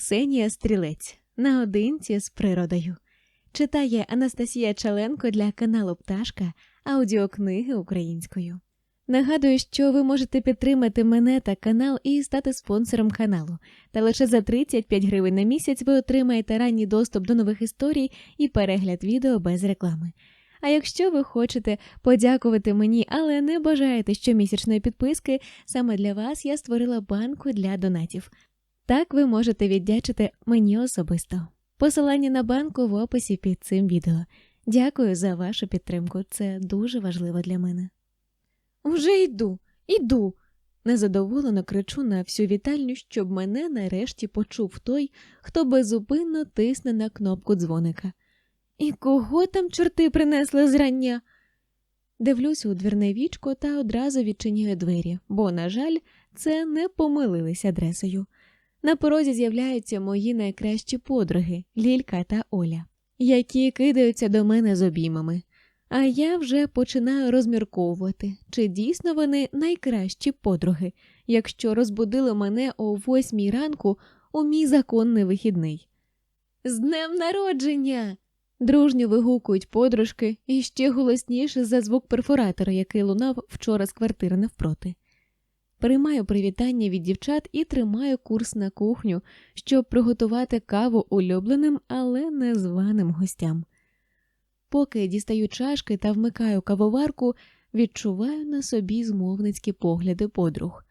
Ксенія Стрілець наодинці з природою. Читає Анастасія Чаленко для каналу Пташка аудіокниги українською. Нагадую, що ви можете підтримати мене та канал і стати спонсором каналу. Та лише за 35 гривень на місяць ви отримаєте ранній доступ до нових історій і перегляд відео без реклами. А якщо ви хочете подякувати мені, але не бажаєте щомісячної підписки, саме для вас я створила банку для донатів. Так ви можете віддячити мені особисто. Посилання на банку в описі під цим відео. Дякую за вашу підтримку, це дуже важливо для мене. Уже йду, іду. Незадоволено кричу на всю вітальню, щоб мене нарешті почув той, хто безупинно тисне на кнопку дзвоника. І кого там чорти принесли зрання? Дивлюсь у двірне вічко та одразу відчиняю двері, бо, на жаль, це не помилились адресою. На порозі з'являються мої найкращі подруги Лілька та Оля, які кидаються до мене з обіймами. А я вже починаю розмірковувати, чи дійсно вони найкращі подруги, якщо розбудили мене о восьмій ранку у мій законний вихідний. З днем народження! Дружньо вигукують подружки і ще голосніше за звук перфоратора, який лунав вчора з квартири навпроти. Приймаю привітання від дівчат і тримаю курс на кухню, щоб приготувати каву улюбленим, але незваним гостям. Поки дістаю чашки та вмикаю кавоварку, відчуваю на собі змовницькі погляди подруг,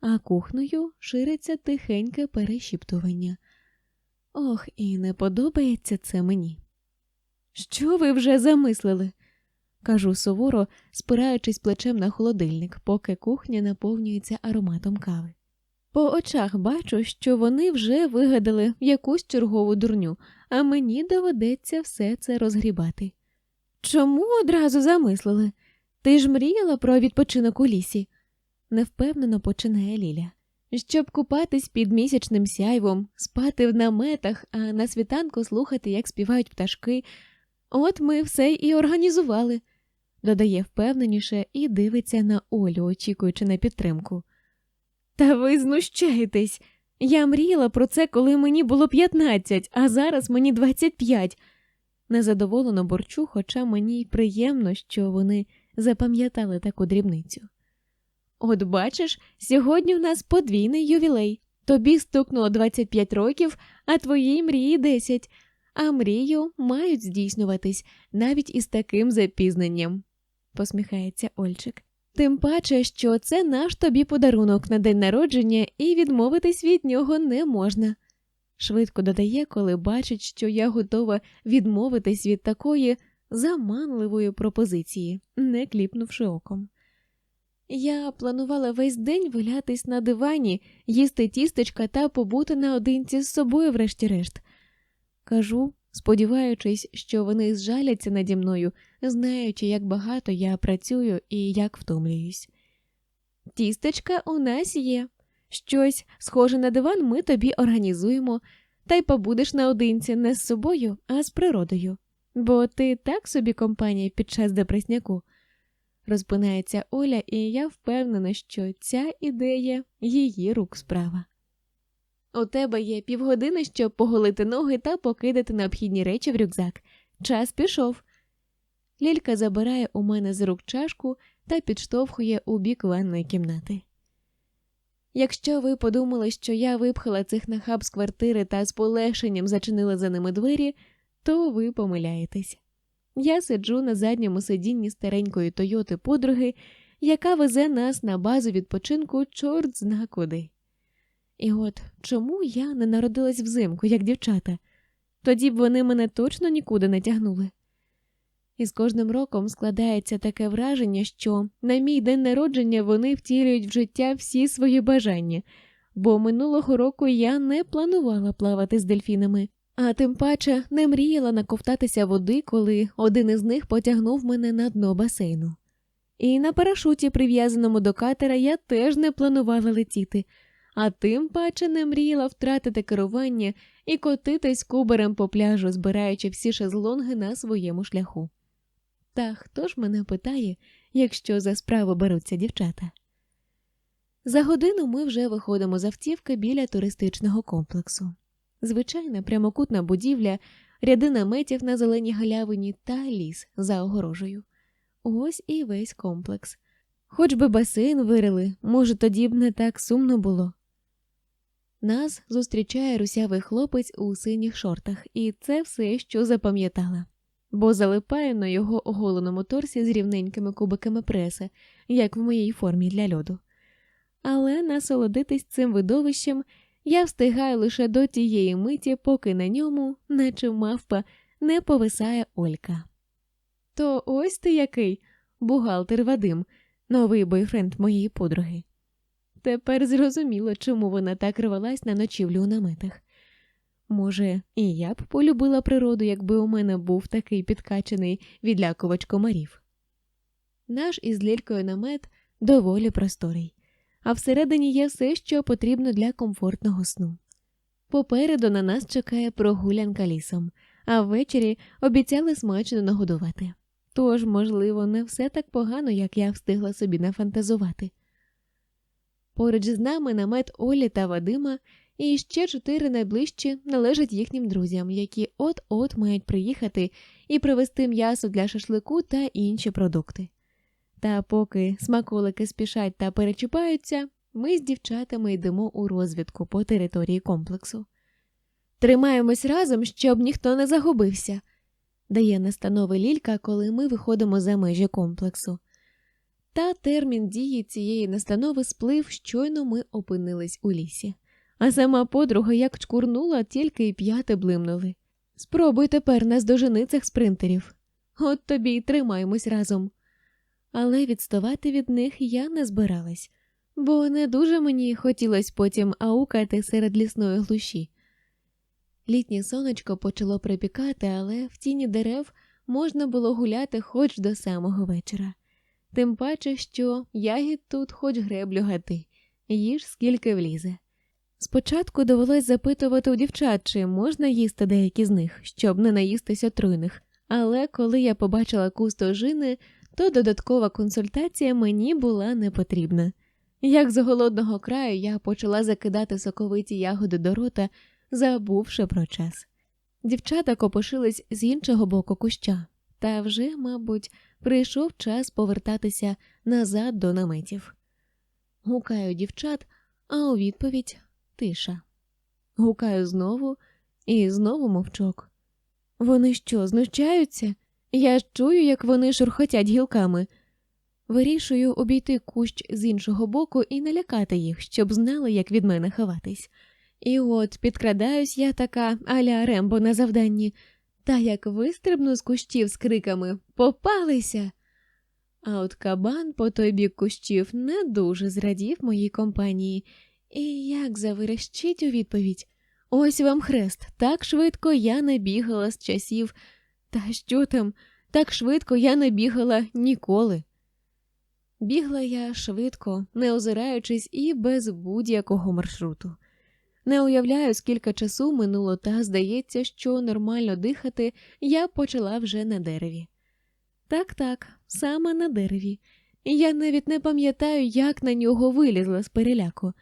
а кухнею шириться тихеньке перешіптування. Ох, і не подобається це мені. Що ви вже замислили? Кажу суворо, спираючись плечем на холодильник, поки кухня наповнюється ароматом кави. По очах бачу, що вони вже вигадали якусь чергову дурню, а мені доведеться все це розгрібати. Чому одразу замислили? Ти ж мріяла про відпочинок у лісі? невпевнено починає Ліля. Щоб купатись під місячним сяйвом, спати в наметах, а на світанку слухати, як співають пташки. От ми все і організували, додає впевненіше і дивиться на Олю, очікуючи на підтримку. Та ви знущаєтесь. Я мріяла про це, коли мені було 15, а зараз мені 25. Незадоволено борчу, хоча мені й приємно, що вони запам'ятали таку дрібницю. От бачиш, сьогодні в нас подвійний ювілей. Тобі стукнуло 25 років, а твоїй мрії 10, а мрію мають здійснюватись навіть із таким запізненням, посміхається Ольчик. Тим паче, що це наш тобі подарунок на день народження, і відмовитись від нього не можна. Швидко додає, коли бачить, що я готова відмовитись від такої заманливої пропозиції, не кліпнувши оком. Я планувала весь день валятись на дивані, їсти тістечка та побути наодинці з собою, врешті-решт. Кажу, сподіваючись, що вони зжаляться наді мною, знаючи, як багато я працюю і як втомлююсь. Тістечка у нас є. Щось схоже на диван ми тобі організуємо, та й побудеш наодинці не з собою, а з природою. Бо ти так собі компанія під час депресняку. Розпинається Оля, і я впевнена, що ця ідея її рук справа. У тебе є півгодини, щоб поголити ноги та покидати необхідні речі в рюкзак. Час пішов. Лілька забирає у мене з рук чашку та підштовхує у бік ванної кімнати. Якщо ви подумали, що я випхала цих нахаб з квартири та з полегшенням зачинила за ними двері, то ви помиляєтесь. Я сиджу на задньому сидінні старенької Тойоти подруги, яка везе нас на базу відпочинку чорт зна куди. І от чому я не народилась взимку, як дівчата? Тоді б вони мене точно нікуди не тягнули. І з кожним роком складається таке враження, що на мій день народження вони втілюють в життя всі свої бажання, бо минулого року я не планувала плавати з дельфінами, а тим паче не мріяла наковтатися води, коли один із них потягнув мене на дно басейну. І на парашуті, прив'язаному до катера, я теж не планувала летіти, а тим паче не мріяла втратити керування і котитись кубарем по пляжу, збираючи всі шезлонги на своєму шляху. Та хто ж мене питає, якщо за справу беруться дівчата? За годину ми вже виходимо з автівки біля туристичного комплексу. Звичайна прямокутна будівля, ряди наметів на зеленій галявині та ліс за огорожею. Ось і весь комплекс. Хоч би басейн вирили, може, тоді б не так сумно було. Нас зустрічає русявий хлопець у синіх шортах, і це все, що запам'ятала, бо залипаю на його оголеному торсі з рівненькими кубиками преса, як в моїй формі для льоду. Але насолодитись цим видовищем я встигаю лише до тієї миті, поки на ньому, наче мавпа, не повисає Олька. То ось ти який, бухгалтер Вадим, новий бойфренд моєї подруги. Тепер зрозуміло, чому вона так рвалась на ночівлю у наметах. Може, і я б полюбила природу, якби у мене був такий підкачаний відлякувач комарів. Наш із лількою намет доволі просторий, а всередині є все, що потрібно для комфортного сну. Попереду на нас чекає прогулянка лісом, а ввечері обіцяли смачно нагодувати. Тож, можливо, не все так погано, як я встигла собі нафантазувати. Поруч з нами намет Олі та Вадима, і ще чотири найближчі належать їхнім друзям, які от-от мають приїхати і привезти м'ясо для шашлику та інші продукти. Та поки смаколики спішать та перечіпаються, ми з дівчатами йдемо у розвідку по території комплексу. Тримаємось разом, щоб ніхто не загубився, дає настанови Лілька, коли ми виходимо за межі комплексу. Та термін дії цієї настанови сплив, щойно ми опинились у лісі. А сама подруга як чкурнула, тільки й п'яти блимнули. Спробуй тепер наздожени цих спринтерів. От тобі й тримаємось разом. Але відставати від них я не збиралась, бо не дуже мені хотілося потім аукати серед лісної глуші. Літнє сонечко почало припікати, але в тіні дерев можна було гуляти хоч до самого вечора. Тим паче, що ягід тут хоч греблю гати, їж скільки влізе. Спочатку довелось запитувати у дівчат, чи можна їсти деякі з них, щоб не наїстись отруйних, але коли я побачила куст ожини, то додаткова консультація мені була не потрібна. Як з голодного краю я почала закидати соковиті ягоди до рота, забувши про час. Дівчата копошились з іншого боку куща, та вже, мабуть, прийшов час повертатися назад до наметів. Гукаю дівчат, а у відповідь тиша. Гукаю знову і знову мовчок. Вони що, знущаються? Я ж чую, як вони шурхотять гілками. Вирішую обійти кущ з іншого боку і налякати їх, щоб знали, як від мене ховатись. І от підкрадаюсь я така аля Рембо на завданні, та як вистрибну з кущів з криками Попалися. А от кабан по той бік кущів не дуже зрадів моїй компанії, і як заверещить у відповідь Ось вам хрест, так швидко я не бігала з часів. Та що там, так швидко я не бігала ніколи. Бігла я швидко, не озираючись і без будь-якого маршруту. Не уявляю, скільки часу минуло, та здається, що нормально дихати я почала вже на дереві. Так, так, саме на дереві. Я навіть не пам'ятаю, як на нього вилізла з переляку,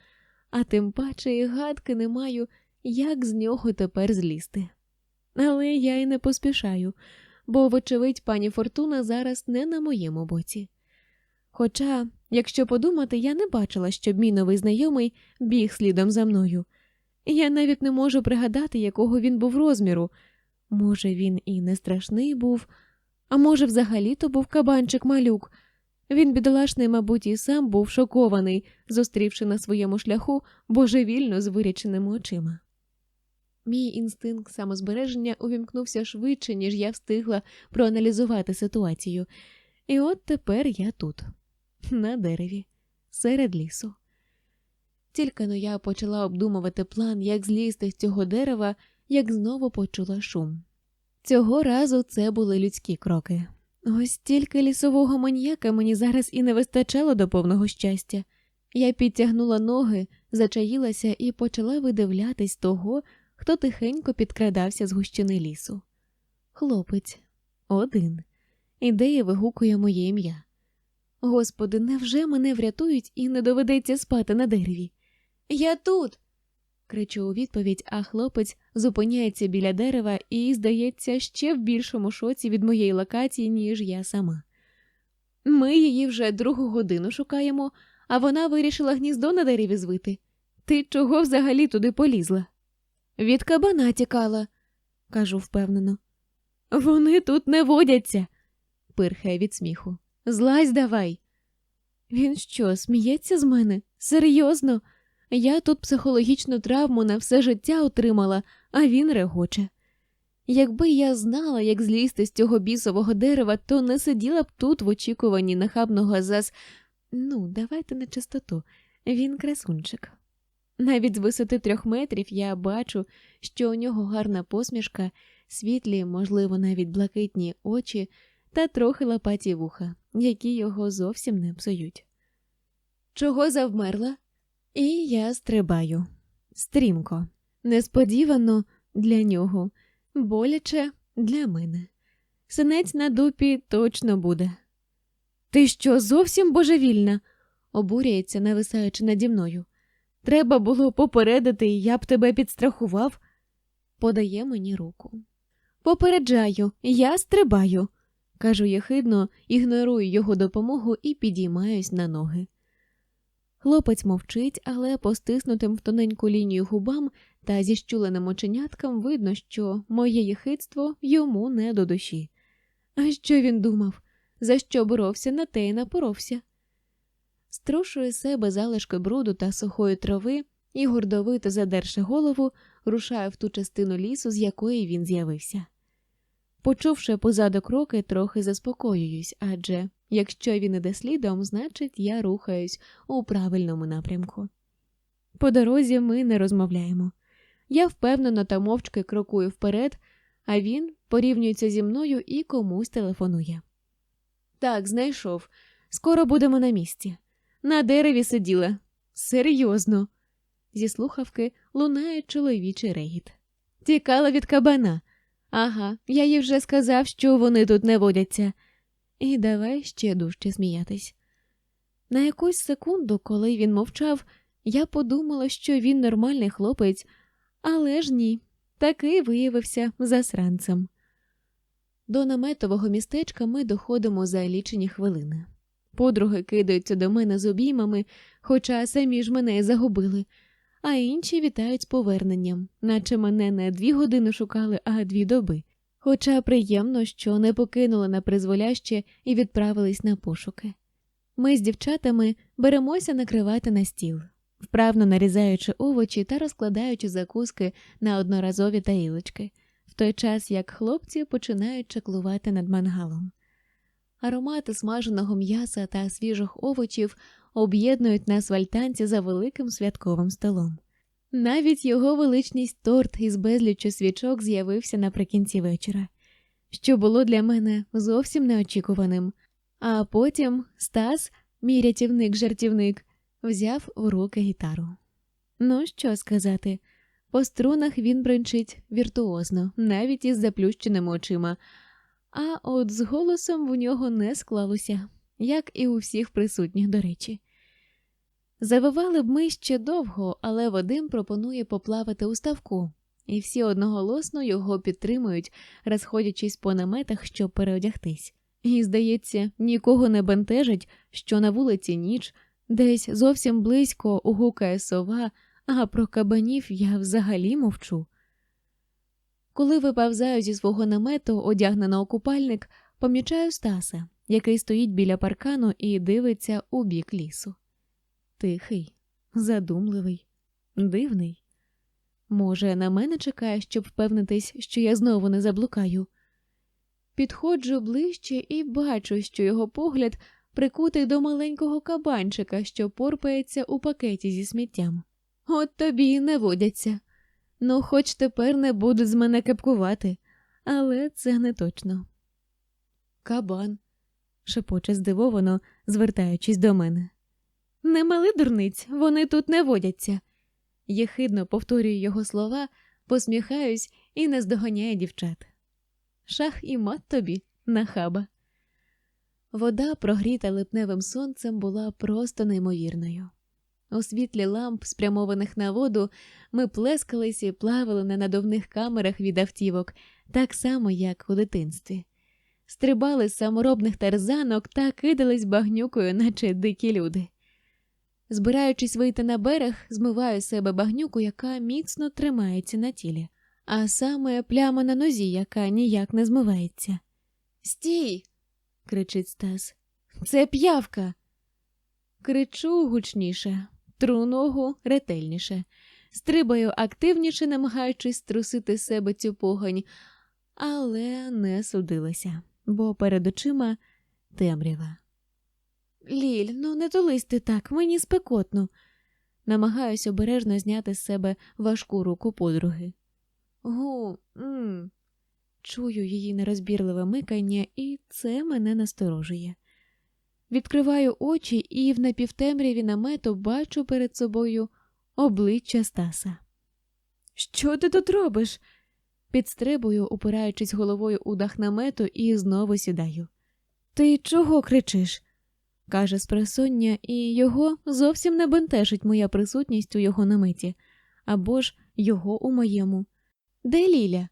а тим паче і гадки не маю, як з нього тепер злізти. Але я й не поспішаю, бо, вочевидь, пані Фортуна зараз не на моєму боці. Хоча, якщо подумати, я не бачила, щоб мій новий знайомий біг слідом за мною. Я навіть не можу пригадати, якого він був розміру. Може, він і не страшний був, а може, взагалі то був кабанчик малюк. Він, бідолашний, мабуть, і сам був шокований, зустрівши на своєму шляху божевільно з виряченими очима. Мій інстинкт самозбереження увімкнувся швидше, ніж я встигла проаналізувати ситуацію, і от тепер я тут, на дереві, серед лісу. Тільки но я почала обдумувати план, як злізти з цього дерева, як знову почула шум. Цього разу це були людські кроки. Ось тільки лісового маніяка мені зараз і не вистачало до повного щастя. Я підтягнула ноги, зачаїлася і почала видивлятись того, хто тихенько підкрадався з гущини лісу. Хлопець, один, ідея вигукує моє ім'я. Господи, невже мене врятують і не доведеться спати на дереві? Я тут. кричу у відповідь, а хлопець зупиняється біля дерева і, здається, ще в більшому шоці від моєї локації, ніж я сама. Ми її вже другу годину шукаємо, а вона вирішила гніздо на дереві звити. Ти чого взагалі туди полізла? Від кабана тікала, кажу впевнено. Вони тут не водяться, пирхає від сміху. Злазь давай. Він що, сміється з мене? Серйозно? Я тут психологічну травму на все життя отримала, а він регоче. Якби я знала, як злізти з цього бісового дерева, то не сиділа б тут в очікуванні нахабного зас. Ну, давайте на чистоту. Він красунчик. Навіть з висоти трьох метрів я бачу, що у нього гарна посмішка, світлі, можливо, навіть блакитні очі та трохи лопаті вуха, які його зовсім не псують. Чого завмерла? І я стрибаю стрімко, несподівано для нього, боляче для мене. Синець на дупі точно буде. Ти що, зовсім божевільна? обурюється, нависаючи наді мною. Треба було попередити, і я б тебе підстрахував. Подає мені руку. Попереджаю, я стрибаю, кажу єхидно, ігнорую його допомогу і підіймаюсь на ноги. Хлопець мовчить, але по стиснутим в тоненьку лінію губам та зіщуленим оченяткам видно, що моє єхидство йому не до душі. А що він думав? За що боровся, на те й напоровся. Струшує себе залишки бруду та сухої трави і, гордовито задерши голову, рушає в ту частину лісу, з якої він з'явився. Почувши позаду кроки, трохи заспокоююсь, адже якщо він іде слідом, значить я рухаюсь у правильному напрямку. По дорозі ми не розмовляємо. Я впевнено та мовчки крокую вперед, а він порівнюється зі мною і комусь телефонує. Так, знайшов. Скоро будемо на місці. На дереві сиділа. Серйозно. Зі слухавки лунає чоловічий регіт. Тікала від кабана. Ага, я їй вже сказав, що вони тут не водяться. І давай ще дужче сміятись. На якусь секунду, коли він мовчав, я подумала, що він нормальний хлопець, але ж ні, такий виявився засранцем. До наметового містечка ми доходимо за лічені хвилини. Подруги кидаються до мене з обіймами, хоча самі ж мене загубили, а інші вітають з поверненням, наче мене не дві години шукали, а дві доби. Хоча приємно, що не покинули на призволяще і відправились на пошуки. Ми з дівчатами беремося накривати на стіл, вправно нарізаючи овочі та розкладаючи закуски на одноразові таїлочки, в той час як хлопці починають чаклувати над мангалом. Аромати смаженого м'яса та свіжих овочів об'єднують нас в альтанці за великим святковим столом. Навіть його величність торт із безліччю свічок з'явився наприкінці вечора, що було для мене зовсім неочікуваним. А потім Стас, мій рятівник-жартівник, взяв у руки гітару. Ну, що сказати, по струнах він бринчить віртуозно, навіть із заплющеними очима, а от з голосом в нього не склалося, як і у всіх присутніх, до речі. Завивали б ми ще довго, але Вадим пропонує поплавати у ставку, і всі одноголосно його підтримують, розходячись по наметах, щоб переодягтись. І, здається, нікого не бентежить, що на вулиці ніч, десь зовсім близько угукає сова, а про кабанів я взагалі мовчу. Коли виповзаю зі свого намету, одягнено купальник, помічаю Стаса, який стоїть біля паркану і дивиться у бік лісу. Тихий, задумливий, дивний. Може, на мене чекає, щоб впевнитись, що я знову не заблукаю. Підходжу ближче і бачу, що його погляд прикутий до маленького кабанчика, що порпається у пакеті зі сміттям. От тобі і не водяться. Ну, хоч тепер не будуть з мене кепкувати, але це не точно. Кабан, шепоче здивовано, звертаючись до мене. Не мали дурниць, вони тут не водяться. Єхидно повторюю його слова, посміхаюсь і наздоганяю дівчат. Шах і мат тобі, нахаба. Вода, прогріта липневим сонцем, була просто неймовірною. У світлі ламп, спрямованих на воду, ми плескались і плавали на надувних камерах від автівок, так само, як у дитинстві. Стрибали з саморобних тарзанок та кидались багнюкою, наче дикі люди. Збираючись вийти на берег, змиваю себе багнюку, яка міцно тримається на тілі, а саме пляма на нозі, яка ніяк не змивається. Стій. кричить Стас. Це п'явка. Кричу гучніше, тру ногу ретельніше, стрибаю активніше, намагаючись струсити себе цю погонь, але не судилася, бо перед очима темрява. Ліль, ну не тулись ти так, мені спекотно. Намагаюсь обережно зняти з себе важку руку подруги. Гу, м чую її нерозбірливе микання, і це мене насторожує. Відкриваю очі і в напівтемряві намету бачу перед собою обличчя Стаса. Що ти тут робиш? Підстрибую, упираючись головою у дах намету, і знову сідаю. Ти чого кричиш? Каже спросоння, і його зовсім не бентежить моя присутність у його наметі, або ж його у моєму. Де Ліля?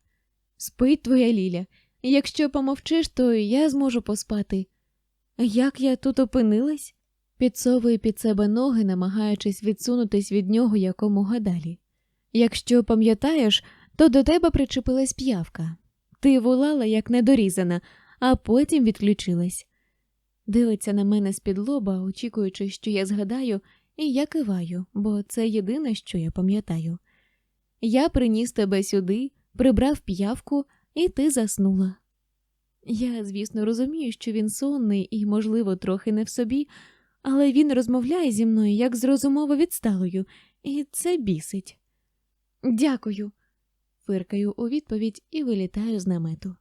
Спить твоя Ліля. Якщо помовчиш, то я зможу поспати. Як я тут опинилась? Підсовую під себе ноги, намагаючись відсунутись від нього якомога далі. Якщо пам'ятаєш, то до тебе причепилась п'явка. Ти волала, як недорізана, а потім відключилась. Дивиться на мене з-під лоба, очікуючи, що я згадаю, і я киваю, бо це єдине, що я пам'ятаю. Я приніс тебе сюди, прибрав п'явку, і ти заснула. Я, звісно, розумію, що він сонний і, можливо, трохи не в собі, але він розмовляє зі мною як з розумово відсталою, і це бісить. Дякую, фиркаю у відповідь і вилітаю з намету.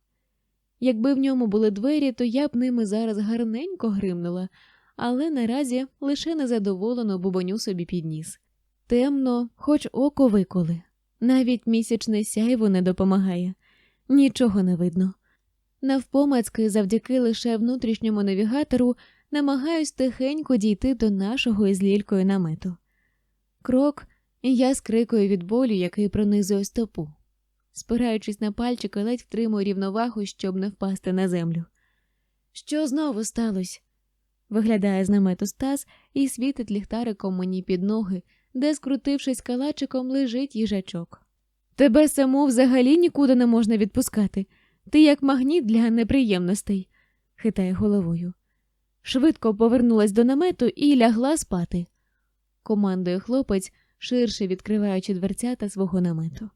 Якби в ньому були двері, то я б ними зараз гарненько гримнула, але наразі лише незадоволено бубоню собі підніс. Темно, хоч око виколи. Навіть місячне сяйво не допомагає, нічого не видно. Навпомацьки, завдяки лише внутрішньому навігатору, намагаюсь тихенько дійти до нашого із лількою намету. Крок, і я скрикую від болю, який пронизує стопу. Спираючись на пальчики, ледь втримую рівновагу, щоб не впасти на землю. Що знову сталося? Виглядає з намету Стас і світить ліхтариком мені під ноги, де, скрутившись калачиком, лежить їжачок. Тебе саму взагалі нікуди не можна відпускати. Ти як магніт для неприємностей, хитає головою. Швидко повернулась до намету і лягла спати. Командує хлопець, ширше відкриваючи дверцята свого намету.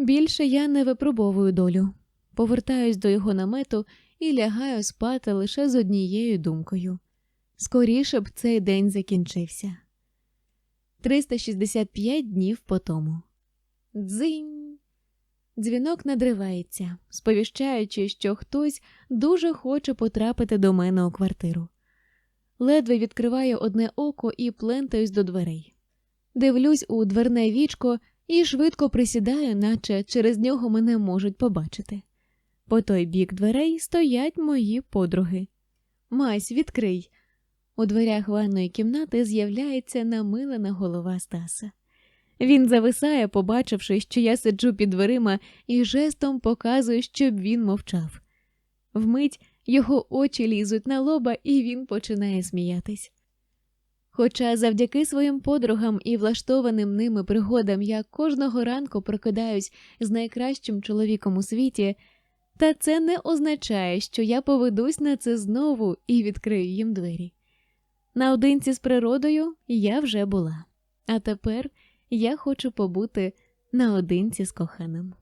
Більше я не випробовую долю. Повертаюсь до його намету і лягаю спати лише з однією думкою. Скоріше б цей день закінчився. 365 днів по тому. Дзинь. Дзвінок надривається, сповіщаючи, що хтось дуже хоче потрапити до мене у квартиру. Ледве відкриваю одне око і плентаюсь до дверей. Дивлюсь у дверне вічко і швидко присідаю, наче через нього мене можуть побачити. По той бік дверей стоять мої подруги. Мась, відкрий. У дверях ванної кімнати з'являється намилена голова Стаса. Він зависає, побачивши, що я сиджу під дверима, і жестом показує, щоб він мовчав. Вмить його очі лізуть на лоба, і він починає сміятись. Хоча завдяки своїм подругам і влаштованим ними пригодам я кожного ранку прокидаюсь з найкращим чоловіком у світі, та це не означає, що я поведусь на це знову і відкрию їм двері. Наодинці з природою я вже була, а тепер я хочу побути наодинці з коханим.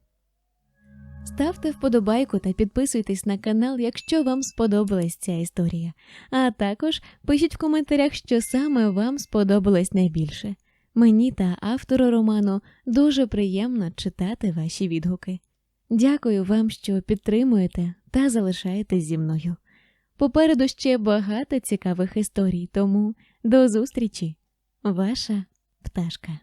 Ставте вподобайку та підписуйтесь на канал, якщо вам сподобалась ця історія. А також пишіть в коментарях, що саме вам сподобалось найбільше. Мені та автору роману дуже приємно читати ваші відгуки. Дякую вам, що підтримуєте та залишаєтесь зі мною. Попереду ще багато цікавих історій, тому до зустрічі, ваша пташка.